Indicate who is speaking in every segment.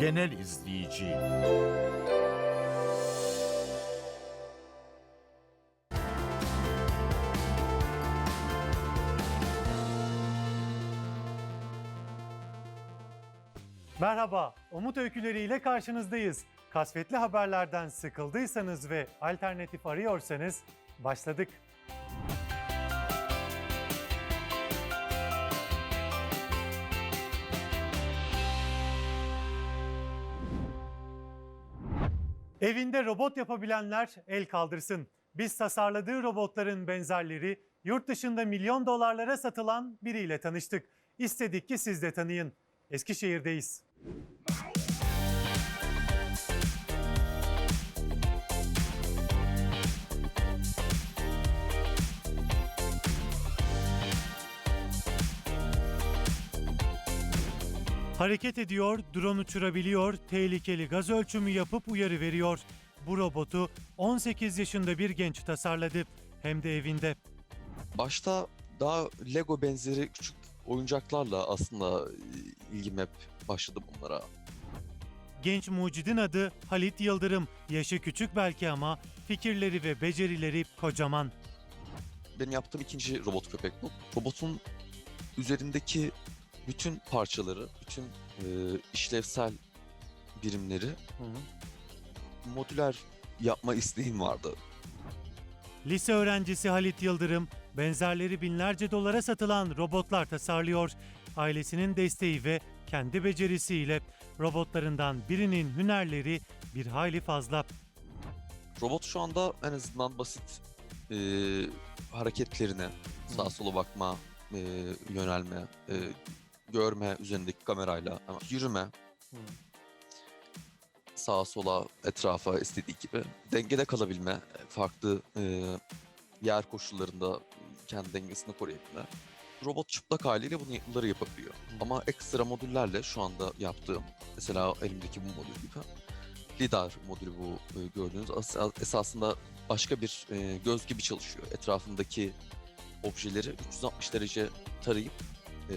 Speaker 1: genel izleyici.
Speaker 2: Merhaba, Umut Öyküleri ile karşınızdayız. Kasvetli haberlerden sıkıldıysanız ve alternatif arıyorsanız başladık. Evinde robot yapabilenler el kaldırsın. Biz tasarladığı robotların benzerleri yurt dışında milyon dolarlara satılan biriyle tanıştık. İstedik ki siz de tanıyın. Eskişehir'deyiz. Hareket ediyor, drone uçurabiliyor, tehlikeli gaz ölçümü yapıp uyarı veriyor. Bu robotu 18 yaşında bir genç tasarladı. Hem de evinde.
Speaker 3: Başta daha Lego benzeri küçük oyuncaklarla aslında e, ilgim hep başladı bunlara.
Speaker 2: Genç mucidin adı Halit Yıldırım. Yaşı küçük belki ama fikirleri ve becerileri kocaman.
Speaker 3: Benim yaptığım ikinci robot köpek bu. Robotun üzerindeki bütün parçaları, bütün e, işlevsel birimleri modüler yapma isteğim vardı.
Speaker 2: Lise öğrencisi Halit Yıldırım, benzerleri binlerce dolara satılan robotlar tasarlıyor. Ailesinin desteği ve kendi becerisiyle robotlarından birinin hünerleri bir hayli fazla.
Speaker 3: Robot şu anda en azından basit e, hareketlerine, sağa sola bakma, e, yönelme, e, görme üzerindeki kamerayla, ama yürüme, sağa sola, etrafa istediği gibi dengede kalabilme, farklı e, yer koşullarında kendi dengesini koruyabilme. Robot çıplak haliyle bunu bunları yapabiliyor. Ama ekstra modüllerle şu anda yaptığım, mesela elimdeki bu modül gibi lidar modülü bu e, gördüğünüz as- esasında başka bir e, göz gibi çalışıyor. Etrafındaki objeleri 360 derece tarayıp e,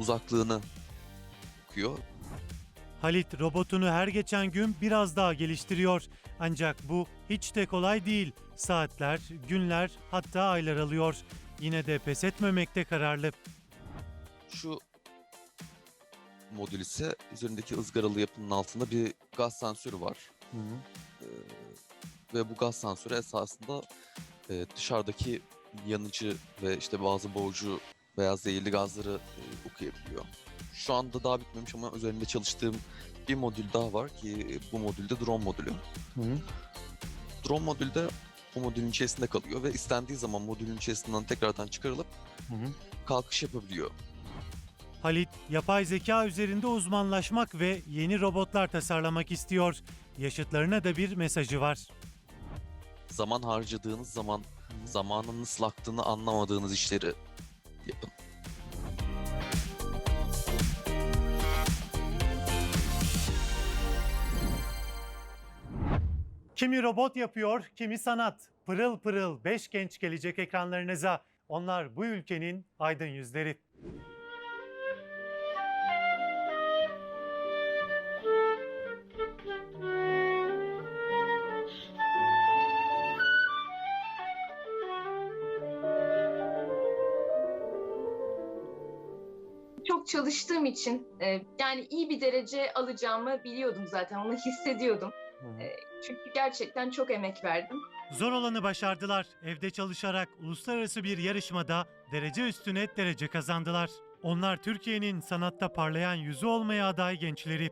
Speaker 3: uzaklığını okuyor.
Speaker 2: Halit robotunu her geçen gün biraz daha geliştiriyor. Ancak bu hiç de kolay değil. Saatler, günler hatta aylar alıyor. Yine de pes etmemekte kararlı.
Speaker 3: Şu modül ise üzerindeki ızgaralı yapının altında bir gaz sensörü var. Ee, ve bu gaz sensörü esasında e, dışarıdaki yanıcı ve işte bazı boğucu veya zehirli gazları e, okuyabiliyor. Şu anda daha bitmemiş ama üzerinde çalıştığım bir modül daha var ki bu modülde drone modülü. Drone modülde o modülün içerisinde kalıyor ve istendiği zaman modülün içerisinden tekrardan çıkarılıp kalkış yapabiliyor.
Speaker 2: Halit, yapay zeka üzerinde uzmanlaşmak ve yeni robotlar tasarlamak istiyor. Yaşıtlarına da bir mesajı var.
Speaker 3: Zaman harcadığınız zaman zamanın nasıl aktığını anlamadığınız işleri
Speaker 2: Kimi robot yapıyor, kimi sanat. Pırıl pırıl 5 genç gelecek ekranlarınıza. Onlar bu ülkenin aydın yüzleri.
Speaker 4: çok çalıştığım için e, yani iyi bir derece alacağımı biliyordum zaten onu hissediyordum. E, çünkü gerçekten çok emek verdim.
Speaker 2: Zor olanı başardılar. Evde çalışarak uluslararası bir yarışmada derece üstüne derece kazandılar. Onlar Türkiye'nin sanatta parlayan yüzü olmaya aday gençleri.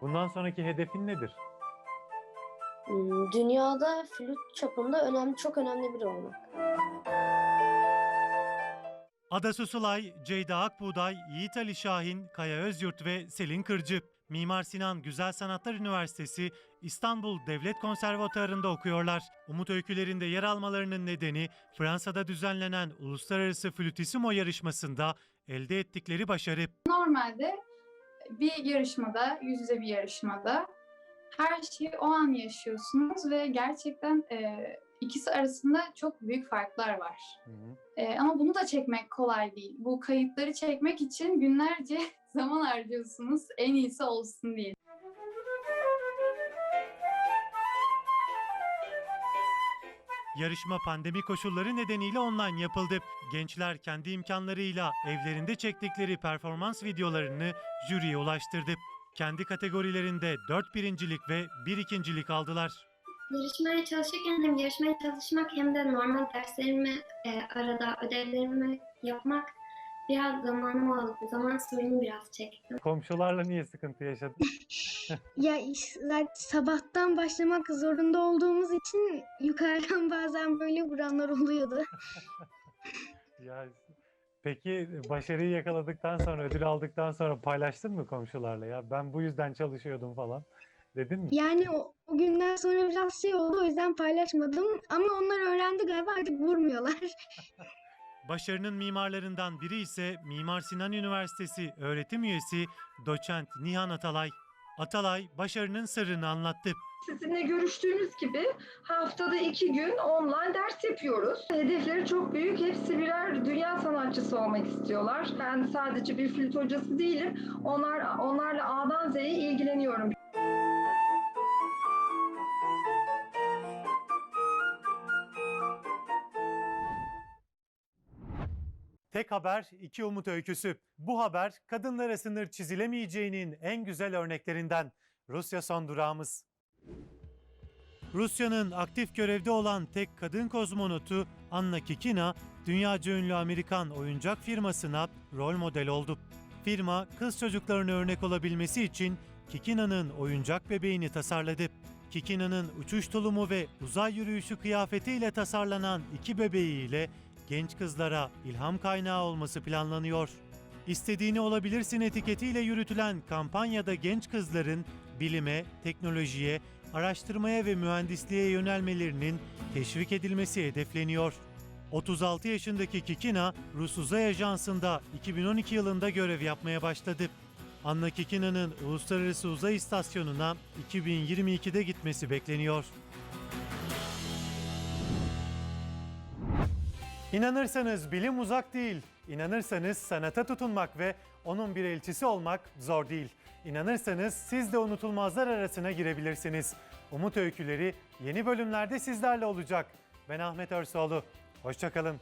Speaker 2: Bundan sonraki hedefin nedir?
Speaker 5: Hmm, Dünyada flüt çapında önemli, çok önemli biri olmak.
Speaker 2: Ada Susulay, Ceyda Akbuğday, Yiğit Ali Şahin, Kaya Özyurt ve Selin Kırcı. Mimar Sinan Güzel Sanatlar Üniversitesi İstanbul Devlet Konservatuarı'nda okuyorlar. Umut Öykülerinde yer almalarının nedeni Fransa'da düzenlenen Uluslararası Flütissimo yarışmasında elde ettikleri başarı.
Speaker 6: Normalde bir yarışmada, yüz yüze bir yarışmada
Speaker 1: Her şeyi o an yaşıyorsunuz ve gerçekten e, ikisi arasında çok büyük farklar var. E, ama bunu da çekmek kolay değil. Bu kayıtları çekmek için günlerce zaman harcıyorsunuz en iyisi olsun diye.
Speaker 2: Yarışma pandemi koşulları nedeniyle online yapıldı. Gençler kendi imkanlarıyla evlerinde çektikleri performans videolarını jüriye ulaştırdı. Kendi kategorilerinde 4 birincilik ve 1 ikincilik aldılar.
Speaker 6: Yarışmaya çalışırken hem yarışmaya çalışmak hem de normal derslerimi e, arada ödevlerimi yapmak biraz zamanımı aldı. Zaman sorunu biraz çektim.
Speaker 2: Komşularla niye sıkıntı yaşadın?
Speaker 7: Ya işte sabahtan başlamak zorunda olduğumuz için yukarıdan bazen böyle vuranlar oluyordu.
Speaker 2: Ya peki başarıyı yakaladıktan sonra, ödül aldıktan sonra paylaştın mı komşularla ya? Ben bu yüzden çalışıyordum falan. Dedin mi?
Speaker 7: Yani o, o günden sonra biraz şey oldu o yüzden paylaşmadım. Ama onlar öğrendi galiba artık vurmuyorlar.
Speaker 2: Başarının mimarlarından biri ise Mimar Sinan Üniversitesi öğretim üyesi doçent Nihan Atalay. Atalay başarının sırrını anlattı.
Speaker 8: Sizinle görüştüğümüz gibi haftada iki gün online ders yapıyoruz. Hedefleri çok büyük. Hepsi birer dünya sanatçısı olmak istiyorlar. Ben sadece bir flüt hocası değilim. Onlar onlarla A'dan Z'ye ilgileniyorum.
Speaker 2: Tek haber, iki umut öyküsü. Bu haber kadınlara sınır çizilemeyeceğinin en güzel örneklerinden. Rusya son durağımız. Rusya'nın aktif görevde olan tek kadın kozmonotu Anna Kikina, dünyaca ünlü Amerikan oyuncak firmasına rol model oldu. Firma, kız çocuklarına örnek olabilmesi için Kikina'nın oyuncak bebeğini tasarladı. Kikina'nın uçuş tulumu ve uzay yürüyüşü kıyafetiyle tasarlanan iki bebeğiyle genç kızlara ilham kaynağı olması planlanıyor. İstediğini olabilirsin etiketiyle yürütülen kampanyada genç kızların bilime, teknolojiye, araştırmaya ve mühendisliğe yönelmelerinin teşvik edilmesi hedefleniyor. 36 yaşındaki Kikina, Rus Uzay Ajansı'nda 2012 yılında görev yapmaya başladı. Anna Kikina'nın Uluslararası Uzay İstasyonu'na 2022'de gitmesi bekleniyor. İnanırsanız bilim uzak değil. İnanırsanız sanata tutunmak ve onun bir elçisi olmak zor değil. İnanırsanız siz de unutulmazlar arasına girebilirsiniz. Umut Öyküleri yeni bölümlerde sizlerle olacak. Ben Ahmet Örsoğlu. Hoşçakalın.